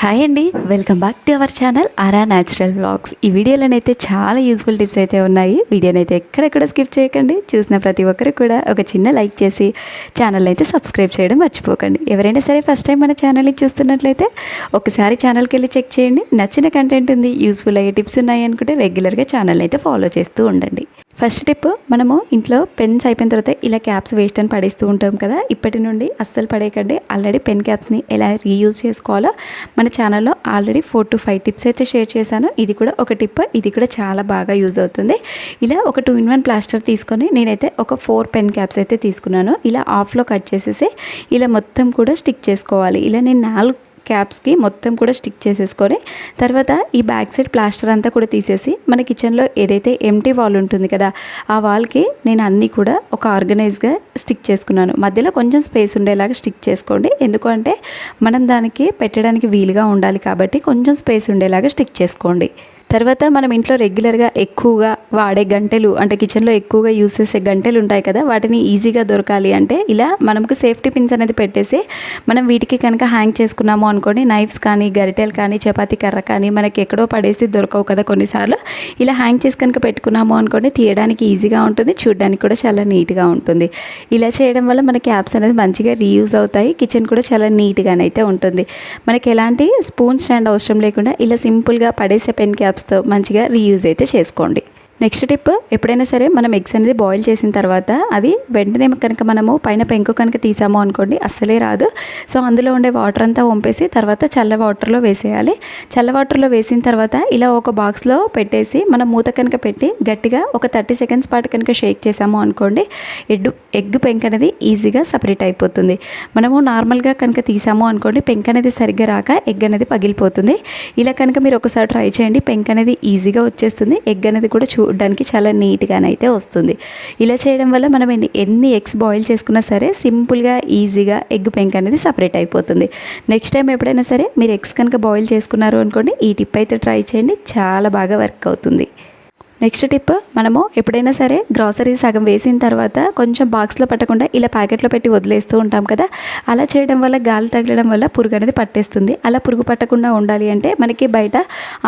Hi అండి welcome back to our channel Aara natural vlogs. ఈ వీడియోలోనైతే చాలా యూస్ఫుల్ టిప్స్ అయితే ఉన్నాయి. వీడియోని అయితే ఎక్కడెక్కడ స్కిప్ చేయకండి చూసిన ప్రతి ఒక్కరు కూడా ఒక చిన్న లైక్ చేసి ఛానల్ అయితే సబ్స్క్రైబ్ చేయడం మర్చిపోకండి. ఎవరైనా సరే ఫస్ట్ టైం మన ఛానల్ని చూస్తున్నట్లయితే ఒకసారి ఛానల్కి వెళ్ళి చెక్ చేయండి. నచ్చిన కంటెంట్ ఉంది యూస్ఫుల్ అయ్యే టిప్స్ ఉన్నాయి అనుకుంటే రెగ్యులర్గా ఛానల్ అయితే ఫాలో చేస్తూ ఉండండి. ఫస్ట్ టిప్ మనము ఇంట్లో పెన్స్ అయిపోయిన తర్వాత ఇలా క్యాప్స్ వేస్ట్ అని పడేస్తూ ఉంటాం కదా ఇప్పటి నుండి అస్సలు పడేయకండి. ఆల్రెడీ పెన్ క్యాప్స్ని ఎలా రీయూజ్ చేసుకోవాలో మన ఛానల్లో already four to five tips అయితే షేర్ చేశాను. ఇది కూడా ఒక టిప్ ఇది కూడా చాలా బాగా యూజ్ అవుతుంది. ఇలా ఒక టూ ఇన్ వన్ ప్లాస్టర్ తీసుకొని నేనైతే ఒక ఫోర్ పెన్ క్యాప్స్ అయితే తీసుకున్నాను. ఇలా ఆఫ్లో కట్ చేసేసి ఇలా మొత్తం కూడా స్టిక్ చేసుకోవాలి. ఇలా నేను నాలుగు క్యాప్స్కి మొత్తం కూడా స్టిక్ చేసేసుకొని తర్వాత ఈ బ్యాక్ సైడ్ ప్లాస్టర్ అంతా కూడా తీసేసి మన కిచెన్లో ఏదైతే ఎంటీ వాల్ ఉంటుంది కదా ఆ వాల్కి నేను అన్నీ కూడా ఒక ఆర్గనైజ్గా స్టిక్ చేసుకున్నాను. మధ్యలో కొంచెం స్పేస్ ఉండేలాగా స్టిక్ చేసుకోండి. ఎందుకంటే మనం దానికి పెట్టడానికి వీలుగా ఉండాలి కాబట్టి కొంచెం స్పేస్ ఉండేలాగా స్టిక్ చేసుకోండి. తర్వాత మనం ఇంట్లో రెగ్యులర్గా ఎక్కువగా వాడే గంటెలు అంటే కిచెన్లో ఎక్కువగా యూస్ చేసే గంటెలు ఉంటాయి కదా వాటిని ఈజీగా దొరకాలి అంటే ఇలా మనకు సేఫ్టీ పిన్స్ అనేది పెట్టేసి మనం వీటికి కనుక హ్యాంగ్ చేసుకున్నాము అనుకోండి నైఫ్స్ కానీ గరిటెలు కానీ చపాతీ కర్ర కానీ మనకి ఎక్కడో పడేసి దొరకవు కదా కొన్నిసార్లు. ఇలా హ్యాంగ్ చేసి కనుక పెట్టుకున్నాము అనుకోండి తీయడానికి ఈజీగా ఉంటుంది చూడడానికి కూడా చాలా నీట్గా ఉంటుంది. ఇలా చేయడం వల్ల మన క్యాప్స్ అనేది మంచిగా రీయూజ్ అవుతాయి కిచెన్ కూడా చాలా నీట్గానైతే ఉంటుంది. మనకి ఎలాంటి స్పూన్ స్టాండ్ అవసరం లేకుండా ఇలా సింపుల్గా పడేసే పెన్ క్యాప్స్ స్టెప్స్తో మంచిగా రీయూజ్ అయితే చేసుకోండి. నెక్స్ట్ టిప్ ఎప్పుడైనా సరే మనం ఎగ్స్ అనేది బాయిల్ చేసిన తర్వాత అది వెంటనే కనుక మనము పైన పెంకు కనుక తీసాము అనుకోండి అస్సలే రాదు. సో అందులో ఉండే వాటర్ అంతా వంపేసి తర్వాత చల్ల వాటర్లో వేసేయాలి. చల్ల వాటర్లో వేసిన తర్వాత ఇలా ఒక బాక్స్లో పెట్టేసి మనం మూత కనుక పెట్టి గట్టిగా ఒక థర్టీ సెకండ్స్ పాటు కనుక షేక్ చేసాము అనుకోండి ఎగ్ ఎగ్ పెంక్ అనేది ఈజీగా సపరేట్ అయిపోతుంది. మనము నార్మల్గా కనుక తీసాము అనుకోండి పెంక్ అనేది సరిగ్గా రాక ఎగ్ అనేది పగిలిపోతుంది. ఇలా కనుక మీరు ఒకసారి ట్రై చేయండి పెంక్ అనేది ఈజీగా వచ్చేస్తుంది ఎగ్ అనేది కూడా చూ చూడడానికి చాలా నీట్గానైతే వస్తుంది. ఇలా చేయడం వల్ల మనం ఎన్ని ఎన్ని ఎగ్స్ బాయిల్ చేసుకున్నా సరే సింపుల్గా ఈజీగా ఎగ్ పెంక్ అనేది సపరేట్ అయిపోతుంది. నెక్స్ట్ టైం ఎప్పుడైనా సరే మీరు ఎగ్స్ కనుక బాయిల్ చేసుకున్నారు అనుకోండి ఈ టిప్ అయితే ట్రై చేయండి. చాలా బాగా వర్క్ అవుతుంది. నెక్స్ట్ టిప్ మనము ఎప్పుడైనా సరే గ్రాసరీ సగం వేసిన తర్వాత కొంచెం బాక్స్లో పట్టకుండా ఇలా ప్యాకెట్లో పెట్టి వదిలేస్తూ ఉంటాం కదా. అలా చేయడం వల్ల గాలి తగలడం వల్ల పురుగు అనేది పట్టేస్తుంది. అలా పురుగు పట్టకుండా ఉండాలి అంటే మనకి బయట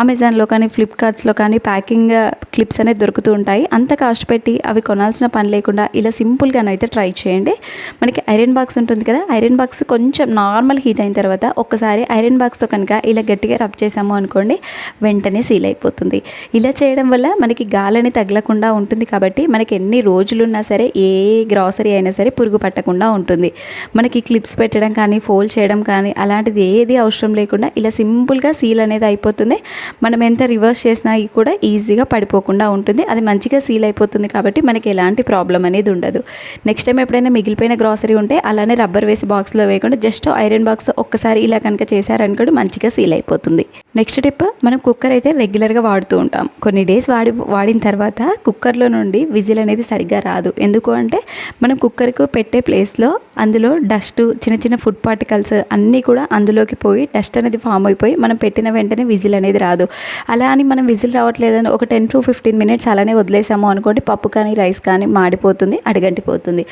అమెజాన్లో కానీ ఫ్లిప్కార్ట్స్లో కానీ ప్యాకింగ్ క్లిప్స్ అనేది దొరుకుతూ ఉంటాయి. అంత కాస్ట్ పెట్టి అవి కొనాల్సిన పని లేకుండా ఇలా సింపుల్గానైతే ట్రై చేయండి. మనకి ఐరన్ బాక్స్ ఉంటుంది కదా. ఐరన్ బాక్స్ కొంచెం నార్మల్ హీట్ అయిన తర్వాత ఒక్కసారి ఐరన్ బాక్స్తో కనుక ఇలా గట్టిగా రబ్ చేసాము అనుకోండి వెంటనే సీల్ అయిపోతుంది. ఇలా చేయడం వల్ల మనకి గాలని తగలకుండా ఉంటుంది కాబట్టి మనకి ఎన్ని రోజులున్నా సరే ఏ గ్రాసరీ అయినా సరే పురుగు పట్టకుండా ఉంటుంది. మనకి క్లిప్స్ పెట్టడం కానీ ఫోల్డ్ చేయడం కానీ అలాంటిది ఏది అవసరం లేకుండా ఇలా సింపుల్గా సీల్ అనేది అయిపోతుంది. మనం ఎంత రివర్స్ చేసినా కూడా ఈజీగా పడిపోకుండా ఉంటుంది. అది మంచిగా సీల్ అయిపోతుంది కాబట్టి మనకి ఎలాంటి ప్రాబ్లం అనేది ఉండదు. నెక్స్ట్ టైం ఎప్పుడైనా మిగిలిపోయిన గ్రాసరీ ఉంటే అలానే రబ్బర్ వేసి బాక్స్లో వేయకుండా జస్ట్ ఐరన్ బాక్స్ ఒక్కసారి ఇలా కనుక చేశారనుకోండి మంచిగా సీల్ అయిపోతుంది. నెక్స్ట్ టిప్ మనం కుక్కర్ అయితే రెగ్యులర్గా వాడుతూ ఉంటాం. కొన్ని డేస్ వాడి వాడిన తర్వాత కుక్కర్లో నుండి విజిల్ అనేది సరిగ్గా రాదు. ఎందుకు అంటే మనం కుక్కర్కు పెట్టే ప్లేస్లో అందులో డస్ట్ చిన్న చిన్న ఫుడ్ పార్టికల్స్ అన్నీ కూడా అందులోకి పోయి డస్ట్ అనేది ఫామ్ అయిపోయి మనం పెట్టిన వెంటనే విజిల్ అనేది రాదు. అలా అని మనం విజిల్ రావట్లేదని ఒక టెన్ టు ఫిఫ్టీన్ మినిట్స్ అలానే వదిలేసాము అనుకోండి పప్పు కానీ రైస్ కానీ మాడిపోతుంది అడగంటిపోతుంది.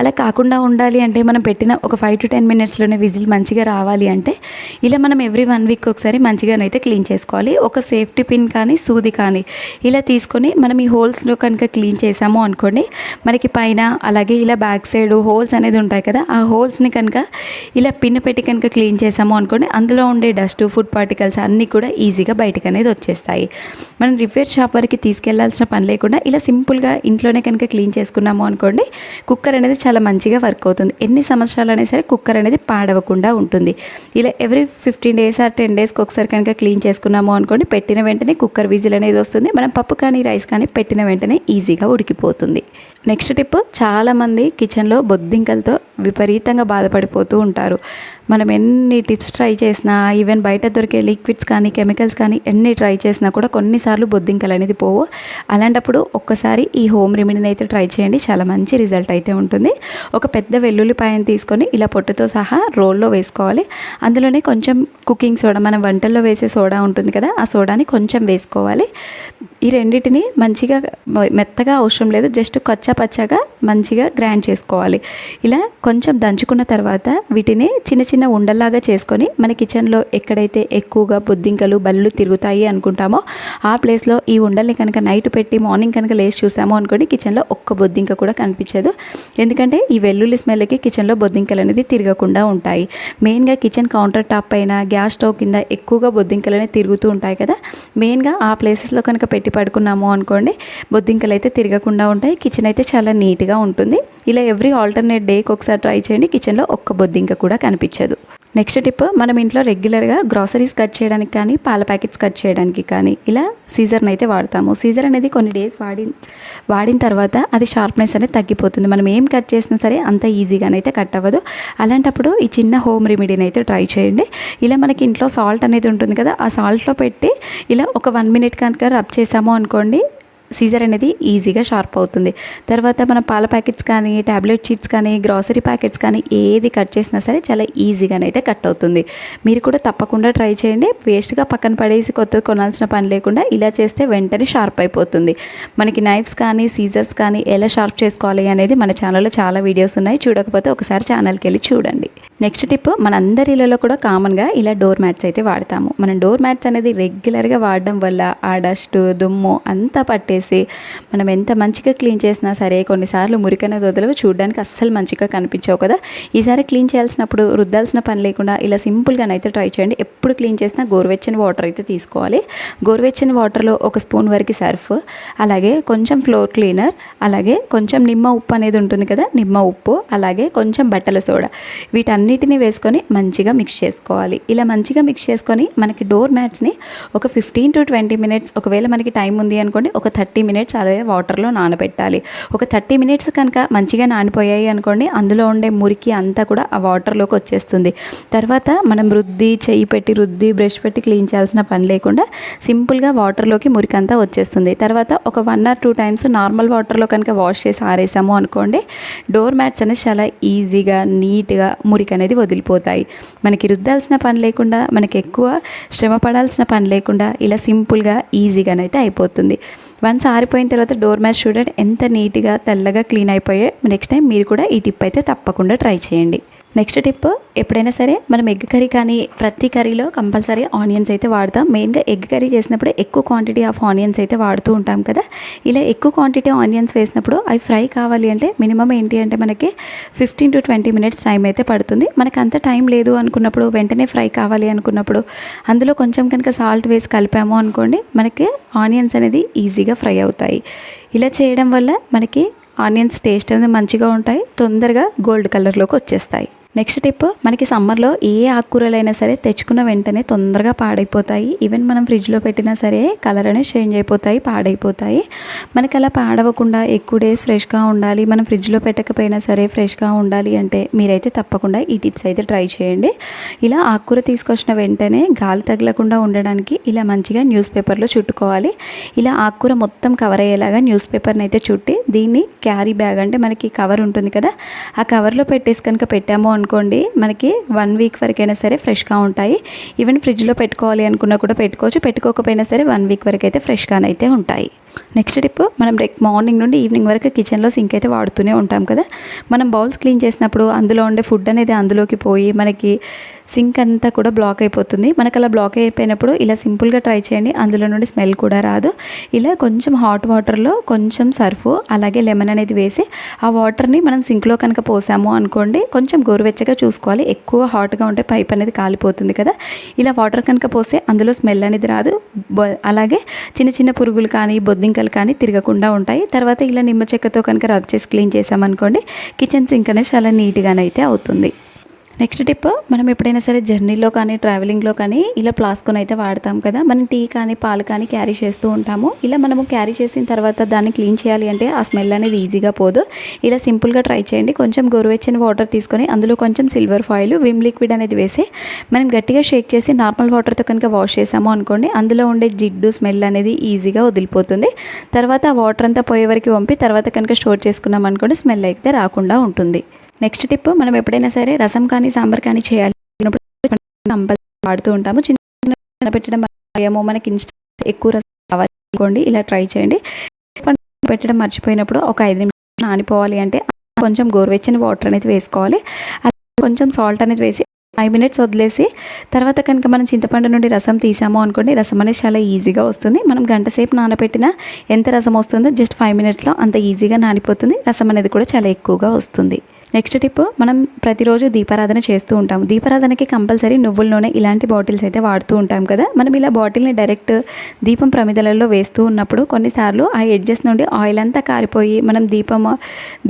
అలా కాకుండా ఉండాలి అంటే మనం పెట్టిన ఒక ఫైవ్ టు టెన్ మినిట్స్లోనే విజిల్ మంచిగా రావాలి అంటే ఇలా మనం ఎవ్రీ వన్ వీక్ ఒకసారి మంచిగా అయితే క్లీన్ చేసుకోవాలి. ఒక సేఫ్టీ పిన్ కానీ సూది కానీ ఇలా తీసుకొని మనం ఈ హోల్స్లో కనుక క్లీన్ చేసాము అనుకోండి మనకి పైన అలాగే ఇలా బ్యాక్ సైడ్ హోల్స్ అనేది ఉంటాయి కదా ఆ హోల్స్ని కనుక ఇలా పిన్ పెట్టి కనుక క్లీన్ చేసాము అనుకోండి అందులో ఉండే డస్ట్ ఫుడ్ పార్టికల్స్ అన్నీ కూడా ఈజీగా బయటకు అనేది వచ్చేస్తాయి. మనం రిపేర్ షాప్ వరకు తీసుకెళ్ళాల్సిన పని లేకుండా ఇలా సింపుల్గా ఇంట్లోనే కనుక క్లీన్ చేసుకున్నాము అనుకోండి కుక్కర్ అనేది చాలా మంచిగా వర్క్ అవుతుంది. ఎన్ని సంవత్సరాలు అయినా సరే కుక్కర్ అనేది పాడవకుండా ఉంటుంది. ఇలా every fifteen days or ten డేస్కి ఒకసారి కనుక క్లీన్ చేసుకున్నాము అనుకోండి పెట్టిన వెంటనే కుక్కర్ విజిల్ అనేది వస్తుంది. మనం పప్పు కానీ రైస్ కానీ పెట్టిన వెంటనే ఈజీగా ఉడికిపోతుంది. నెక్స్ట్ టిప్ చాలామంది కిచెన్లో బొద్దింకలతో విపరీతంగా బాధపడిపోతూ ఉంటారు. మనం ఎన్ని టిప్స్ ట్రై చేసినా ఈవెన్ బయట దొరికే లిక్విడ్స్ కానీ కెమికల్స్ కానీ ఎన్ని ట్రై చేసినా కూడా కొన్నిసార్లు బొద్దింకలు అనేది పోవు. అలాంటప్పుడు ఒక్కసారి ఈ హోమ్ రెమెడీని అయితే ట్రై చేయండి. చాలా మంచి రిజల్ట్ అయితే ఉంటుంది. ఒక పెద్ద వెల్లుల్లిపాయను తీసుకొని ఇలా పొట్టుతో సహా రోల్లో వేసుకోవాలి. అందులోనే కొంచెం కుకింగ్ సోడా మనం వంటల్లో వేసే సోడా ఉంటుంది కదా ఆ సోడాని కొంచెం వేసుకోవాలి. ఈ రెండింటిని మంచిగా మెత్తగా అవసరం లేదు. జస్ట్ కచ్చా పచ్చగా మంచిగా గ్రైండ్ చేసుకోవాలి. ఇలా కొంచెం దంచుకున్న తర్వాత వీటిని చిన్న చిన్న చిన్న ఉండల్లాగా చేసుకొని మన కిచెన్లో ఎక్కడైతే ఎక్కువగా బొద్దింకలు బల్లులు తిరుగుతాయి అనుకుంటామో ఆ ప్లేస్లో ఈ ఉండల్ని కనుక నైట్ పెట్టి మార్నింగ్ కనుక లేచి చూసామో అనుకోండి కిచెన్లో ఒక్క బొద్దింక కూడా కనిపించదు. ఎందుకంటే ఈ వెల్లుల్లి స్మెల్కి కిచెన్లో బొద్దింకలు అనేది తిరగకుండా ఉంటాయి. మెయిన్గా కిచెన్ కౌంటర్ టాప్ పైన గ్యాస్ స్టవ్ కింద ఎక్కువగా బొద్దింకలు అనేవి తిరుగుతూ ఉంటాయి కదా. మెయిన్గా ఆ ప్లేసెస్లో కనుక పెట్టి పడుకున్నాము అనుకోండి బొద్దింకలు అయితే తిరగకుండా ఉంటాయి. కిచెన్ అయితే చాలా నీట్గా ఉంటుంది. ఇలా ఎవ్రీ ఆల్టర్నేట్ డేకి ఒకసారి ట్రై చేయండి. కిచెన్లో ఒక్క బొద్దింక కూడా కనిపించదు. నెక్స్ట్ టిప్ మనం ఇంట్లో రెగ్యులర్గా గ్రాసరీస్ కట్ చేయడానికి కానీ పాల ప్యాకెట్స్ కట్ చేయడానికి కానీ ఇలా సీజర్ని అయితే వాడతాము. సీజర్ అనేది కొన్ని డేస్ వాడి వాడిన తర్వాత అది షార్ప్నెస్ అనేది తగ్గిపోతుంది. మనం ఏం కట్ చేసినా సరే అంత ఈజీగానైతే కట్ అవ్వదు. అలాంటప్పుడు ఈ చిన్న హోమ్ రెమెడీని అయితే ట్రై చేయండి. ఇలా మనకి ఇంట్లో సాల్ట్ అనేది ఉంటుంది కదా ఆ సాల్ట్లో పెట్టి ఇలా ఒక వన్ మినిట్ కనుక రబ్ చేసాము అనుకోండి సీజర్ అనేది ఈజీగా షార్ప్ అవుతుంది. తర్వాత మన పాల ప్యాకెట్స్ కానీ ట్యాబ్లెట్ షీట్స్ కానీ గ్రాసరీ ప్యాకెట్స్ కానీ ఏది కట్ చేసినా సరే చాలా ఈజీగానైతే కట్ అవుతుంది. మీరు కూడా తప్పకుండా ట్రై చేయండి. వేస్ట్గా పక్కన పడేసి కొత్తది కొనాల్సిన పని లేకుండా ఇలా చేస్తే వెంటనే షార్ప్ అయిపోతుంది. మనకి నైఫ్స్ కానీ సీజర్స్ కానీ ఎలా షార్ప్ చేసుకోవాలి అనేది మన ఛానల్లో చాలా వీడియోస్ ఉన్నాయి. చూడకపోతే ఒకసారి ఛానల్కి వెళ్ళి చూడండి. నెక్స్ట్ టిప్ మనందరి ఇళ్ళలో కూడా కామన్గా ఇలా డోర్ మ్యాట్స్ అయితే వాడతాము. మనం డోర్ మ్యాట్స్ అనేది రెగ్యులర్గా వాడడం వల్ల ఆ డస్ట్ దుమ్ము అంతా పట్టేసి మనం ఎంత మంచిగా క్లీన్ చేసినా సరే కొన్నిసార్లు మురికైన వదలవు చూడడానికి అస్సలు మంచిగా కనిపించవు కదా. ఈసారి క్లీన్ చేయాల్సినప్పుడు రుద్దాల్సిన పని లేకుండా ఇలా సింపుల్గానైతే ట్రై చేయండి. ఎప్పుడు క్లీన్ చేసినా గోరువెచ్చని వాటర్ అయితే తీసుకోవాలి. గోరువెచ్చని వాటర్లో ఒక స్పూన్ వరకు సర్ఫ్ అలాగే కొంచెం ఫ్లోర్ క్లీనర్ అలాగే కొంచెం నిమ్మ ఉప్పు అనేది ఉంటుంది కదా నిమ్మ ఉప్పు అలాగే కొంచెం బట్టల సోడా. వీటన్నిటిని వేసుకొని మంచిగా మిక్స్ చేసుకోవాలి. ఇలా మంచిగా మిక్స్ చేసుకొని మనకి డోర్ మ్యాట్స్ని ఒక ఫిఫ్టీన్ టు ట్వంటీ మినిట్స్ ఒకవేళ మనకి టైం ఉంది అనుకోండి ఒక థర్టీ థర్టీ మినిట్స్ అదే వాటర్లో నానబెట్టాలి. ఒక థర్టీ మినిట్స్ కనుక మంచిగా నానిపోయాయి అనుకోండి అందులో ఉండే మురికి అంతా కూడా ఆ వాటర్లోకి వచ్చేస్తుంది. తర్వాత మనం రుద్ది చెయ్యి పెట్టి రుద్ది బ్రష్ పెట్టి క్లీన్ చేయాల్సిన పని లేకుండా సింపుల్గా వాటర్లోకి మురికి అంతా వచ్చేస్తుంది. తర్వాత ఒక one or two times normal వాటర్లో కనుక వాష్ చేసి ఆరేసాము అనుకోండి డోర్ మ్యాట్స్ అనేది చాలా ఈజీగా నీట్గా మురికి అనేది వదిలిపోతాయి. మనకి రుద్దాల్సిన పని లేకుండా మనకి ఎక్కువ శ్రమ పడాల్సిన పని లేకుండా ఇలా సింపుల్గా ఈజీగానైతే అయిపోతుంది. వన్స్ ఆరిపోయిన తర్వాత డోర్ మ్యాచ్ చూడండి ఎంత నీట్గా తెల్లగా క్లీన్ అయిపోయాయి. నెక్స్ట్ టైం మీరు కూడా ఈ టిప్ అయితే తప్పకుండా ట్రై చేయండి. నెక్స్ట్ టిప్ ఎప్పుడైనా సరే మనం ఎగ్ కర్రీ కానీ ప్రతి కర్రీలో కంపల్సరీ ఆనియన్స్ అయితే వాడతాం. మెయిన్గా ఎగ్ కర్రీ చేసినప్పుడు ఎక్కువ క్వాంటిటీ ఆఫ్ ఆనియన్స్ అయితే వాడుతూ ఉంటాం కదా. ఇలా ఎక్కువ క్వాంటిటీ ఆనియన్స్ వేసినప్పుడు అవి ఫ్రై కావాలి అంటే మినిమం ఏంటి అంటే మనకి fifteen to twenty minutes time అయితే పడుతుంది. మనకు అంత టైం లేదు అనుకున్నప్పుడు వెంటనే ఫ్రై కావాలి అనుకున్నప్పుడు అందులో కొంచెం కనుక సాల్ట్ వేసి కలిపాము అనుకోండి మనకి ఆనియన్స్ అనేది ఈజీగా ఫ్రై అవుతాయి. ఇలా చేయడం వల్ల మనకి ఆనియన్స్ టేస్ట్ అనేది మంచిగా ఉంటాయి. తొందరగా గోల్డ్ కలర్లోకి వచ్చేస్తాయి. నెక్స్ట్ టిప్ మనకి సమ్మర్లో ఏ ఆకుకూరలైనా సరే తెచ్చుకున్న వెంటనే తొందరగా పాడైపోతాయి. ఈవెన్ మనం ఫ్రిడ్జ్లో పెట్టినా సరే కలర్ అనేది చేంజ్ అయిపోతాయి పాడైపోతాయి. మనకి అలా పాడవకుండా ఎక్కువ డేస్ ఫ్రెష్గా ఉండాలి. మనం ఫ్రిడ్జ్లో పెట్టకపోయినా సరే ఫ్రెష్గా ఉండాలి అంటే మీరైతే తప్పకుండా ఈ టిప్స్ అయితే ట్రై చేయండి. ఇలా ఆకుకూర తీసుకొచ్చిన వెంటనే గాలి తగలకుండా ఉండడానికి ఇలా మంచిగా న్యూస్ పేపర్లో చుట్టుకోవాలి. ఇలా ఆకుకూర మొత్తం కవర్ అయ్యేలాగా న్యూస్ పేపర్ని అయితే చుట్టి దీన్ని క్యారీ బ్యాగ్ అంటే మనకి కవర్ ఉంటుంది కదా ఆ కవర్లో పెట్టేసి కనుక పెట్టాము అనుకోండి మనకి వన్ వీక్ వరకైనా సరే ఫ్రెష్గా ఉంటాయి. ఈవెన్ ఫ్రిడ్జ్లో పెట్టుకోవాలి అనుకున్నా కూడా పెట్టుకోవచ్చు. పెట్టుకోకపోయినా సరే వన్ వీక్ వరకు అయితే ఫ్రెష్గానైతే ఉంటాయి. నెక్స్ట్ టిప్ మనం బ్రేక్ మార్నింగ్ నుండి ఈవినింగ్ వరకు కిచెన్లో సింక్ అయితే వాడుతూనే ఉంటాం కదా. మనం బౌల్స్ క్లీన్ చేసినప్పుడు అందులో ఉండే ఫుడ్ అనేది అందులోకి పోయి మనకి సింక్ అంతా కూడా బ్లాక్ అయిపోతుంది. మనకు అలా బ్లాక్ అయిపోయినప్పుడు ఇలా సింపుల్గా ట్రై చేయండి. అందులో నుండి స్మెల్ కూడా రాదు. ఇలా కొంచెం హాట్ వాటర్లో కొంచెం సర్ఫ్ అలాగే లెమన్ అనేది వేసి ఆ వాటర్ని మనం సింక్లో కనుక పోసాము అనుకోండి కొంచెం గోరువెచ్చగా చూసుకోవాలి. ఎక్కువ హాట్గా ఉంటే పైప్ అనేది కాలిపోతుంది కదా. ఇలా వాటర్ కనుక పోస్తే అందులో స్మెల్ అనేది రాదు. అలాగే చిన్న చిన్న పురుగులు కానీ బొద్దు దింకలు కానీ తిరగకుండా ఉంటాయి. తర్వాత ఇలా నిమ్మ చెక్కతో కనుక రబ్ చేసి క్లీన్ చేసామనుకోండి కిచెన్ సింక్ అనేది చాలా నీట్గానైతే అవుతుంది. నెక్స్ట్ టిప్ మనం ఎప్పుడైనా సరే జర్నీలో కానీ ట్రావెలింగ్లో కానీ ఇలా ప్లాస్కొని అయితే వాడతాం కదా. మనం టీ కానీ పాలు కానీ క్యారీ చేస్తూ ఉంటాము. ఇలా మనము క్యారీ చేసిన తర్వాత దాన్ని క్లీన్ చేయాలి అంటే ఆ స్మెల్ అనేది ఈజీగా పోదు. ఇలా సింపుల్గా ట్రై చేయండి. కొంచెం గోరువెచ్చని వాటర్ తీసుకొని అందులో కొంచెం సిల్వర్ ఫాయిల్ విమ్ లిక్విడ్ అనేది వేసి మనం గట్టిగా షేక్ చేసి నార్మల్ వాటర్తో కనుక వాష్ చేసాము అనుకోండి అందులో ఉండే జిడ్డు స్మెల్ అనేది ఈజీగా వదిలిపోతుంది. తర్వాత ఆ వాటర్ అంతా పోయే వరకు పంపి తర్వాత కనుక స్టోర్ చేసుకున్నాం అనుకోండి స్మెల్ అయితే రాకుండా ఉంటుంది. నెక్స్ట్ టిప్ మనం ఎప్పుడైనా సరే రసం కానీ సాంబార్ కానీ చేయాలి. కంపల్సరీ వాడుతూ ఉంటాము. చిన్న పెట్టడం భయము మనకి ఇన్స్టెంట్ ఎక్కువ రసం కావాలి అనుకోండి ఇలా ట్రై చేయండి. పెట్టడం మర్చిపోయినప్పుడు ఒక ఐదు నిమిషాలు నానిపోవాలి అంటే కొంచెం గోరువెచ్చని వాటర్ అనేది వేసుకోవాలి. కొంచెం సాల్ట్ అనేది వేసి ఫైవ్ మినిట్స్ వదిలేసి తర్వాత కనుక మనం చింతపండు నుండి రసం తీసాము అనుకోండి రసం అనేది చాలా ఈజీగా వస్తుంది. మనం గంట సేపు నానబెట్టిన ఎంత రసం వస్తుందో జస్ట్ ఫైవ్ మినిట్స్లో అంత ఈజీగా నానిపోతుంది. రసం అనేది కూడా చాలా ఎక్కువగా వస్తుంది. నెక్స్ట్ టిప్ మనం ప్రతిరోజు దీపారాధన చేస్తూ ఉంటాం. దీపారాధనకి కంపల్సరీ నువ్వుల నూనె ఇలాంటి బాటిల్స్ అయితే వాడుతూ ఉంటాం కదా. మనం ఇలా బాటిల్ని డైరెక్ట్ దీపం ప్రమిదలలో వేస్తూ ఉన్నప్పుడు కొన్నిసార్లు ఆ ఎడ్జెస్ నుండి ఆయిల్ అంతా కారిపోయి మనం దీపం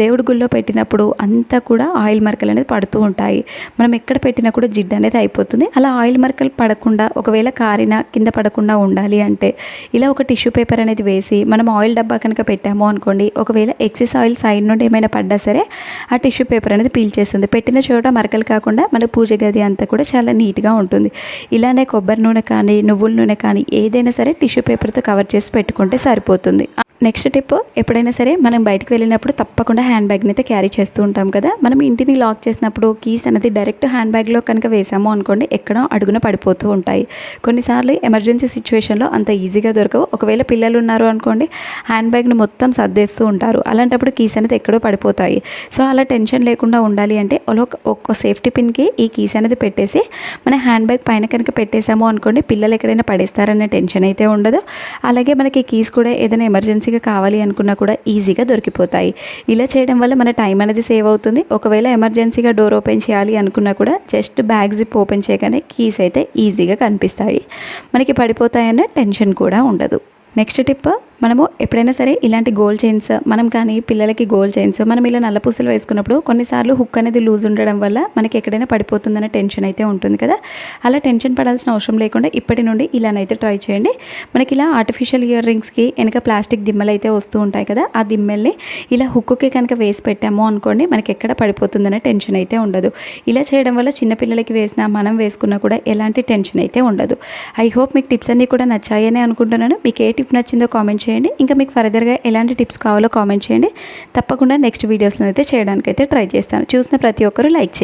దేవుడి గుళ్ళో పెట్టినప్పుడు అంతా కూడా ఆయిల్ మరకలు అనేది పడుతూ ఉంటాయి. మనం ఎక్కడ పెట్టినా కూడా జిడ్డు అనేది అయిపోతుంది. అలా ఆయిల్ మరకలు పడకుండా ఒకవేళ కారిన కింద పడకుండా ఉండాలి అంటే ఇలా ఒక టిష్యూ పేపర్ అనేది వేసి మనం ఆయిల్ డబ్బా కనుక పెట్టాము అనుకోండి ఒకవేళ ఎక్సెస్ ఆయిల్ సైడ్ నుండి ఏమైనా పడ్డా సరే ఆ టిష్యూ పేపర్ అనేది పీల్చేస్తుంది పెట్టిన చోట మరకలు కాకుండా మన పూజ గది అంతా కూడా చాలా నీట్గా ఉంటుంది. ఇలానే కొబ్బరి నూనె కానీ నువ్వుల నూనె కానీ ఏదైనా సరే టిష్యూ పేపర్తో కవర్ చేసి పెట్టుకుంటే సరిపోతుంది. నెక్స్ట్ టిప్ ఎప్పుడైనా సరే మనం బయటకు వెళ్ళినప్పుడు తప్పకుండా హ్యాండ్ బ్యాగ్ని అయితే క్యారీ చేస్తూ ఉంటాం కదా. మనం ఇంటిని లాక్ చేసినప్పుడు కీస్ అనేది డైరెక్ట్ హ్యాండ్ బ్యాగ్లో కనుక వేసాము అనుకోండి ఎక్కడో అడుగున పడిపోతూ ఉంటాయి. కొన్నిసార్లు ఎమర్జెన్సీ సిచ్యువేషన్లో అంత ఈజీగా దొరకవు. ఒకవేళ పిల్లలు ఉన్నారు అనుకోండి హ్యాండ్ బ్యాగ్ను మొత్తం సర్దేస్తూ ఉంటారు. అలాంటప్పుడు కీస్ అనేది ఎక్కడో పడిపోతాయి. సో అలా టెన్షన్ లేకుండా ఉండాలి అంటే ఒక ఒక్క సేఫ్టీ పిన్కి ఈ కీస్ అనేది పెట్టేసి మన హ్యాండ్ బ్యాగ్ పైన కనుక పెట్టేసాము అనుకోండి పిల్లలు ఎక్కడైనా పడేస్తారనే టెన్షన్ అయితే ఉండదు. అలాగే మనకి కీస్ కూడా ఏదైనా ఎమర్జెన్సీ ఎమర్జెన్సీగా కావాలి అనుకున్నా కూడా ఈజీగా దొరికిపోతాయి. ఇలా చేయడం వల్ల మన టైం అనేది సేవ్ అవుతుంది. ఒకవేళ ఎమర్జెన్సీగా డోర్ ఓపెన్ చేయాలి అనుకున్నా కూడా జస్ట్ బ్యాగ్ జిప్ ఓపెన్ చేయగానే కీస్ అయితే ఈజీగా కనిపిస్తాయి. మనకి పడిపోతాయన్న టెన్షన్ కూడా ఉండదు. నెక్స్ట్ టిప్ మనము ఎప్పుడైనా సరే ఇలాంటి గోల్డ్ చైన్స్ మనం కానీ పిల్లలకి గోల్డ్ చైన్స్ మనం ఇలా నల్లపూసలు వేసుకున్నప్పుడు కొన్నిసార్లు హుక్ అనేది లూజ్ ఉండడం వల్ల మనకి ఎక్కడైనా పడిపోతుందనే టెన్షన్ అయితే ఉంటుంది కదా. అలా టెన్షన్ పడాల్సిన అవసరం లేకుండా ఇప్పటి నుండి ఇలానైతే ట్రై చేయండి. మనకి ఇలా ఆర్టిఫిషియల్ ఇయర్ రింగ్స్కి వెనక ప్లాస్టిక్ దిమ్మలు అయితే వస్తూ ఉంటాయి కదా ఆ దిమ్మెల్ని ఇలా హుక్కి కనుక వేసి పెట్టాము అనుకోండి మనకి ఎక్కడ పడిపోతుందనే టెన్షన్ అయితే ఉండదు. ఇలా చేయడం వల్ల చిన్నపిల్లలకి వేసినా మనం వేసుకున్నా కూడా ఎలాంటి టెన్షన్ అయితే ఉండదు. ఐ హోప్ మీకు టిప్స్ అన్నీ కూడా నచ్చాయని అనుకుంటున్నాను. మీకు ఏ టిప్ నచ్చిందో కామెంట్ చేయండి. ఇంకా మీకు ఫర్దర్గా ఎలాంటి టిప్స్ కావాలో కామెంట్ చేయండి. తప్పకుండా నెక్స్ట్ వీడియోస్లో అయితే చేయడానికైతే ట్రై చేస్తాను. చూసిన ప్రతి ఒక్కరూ లైక్ చేయండి.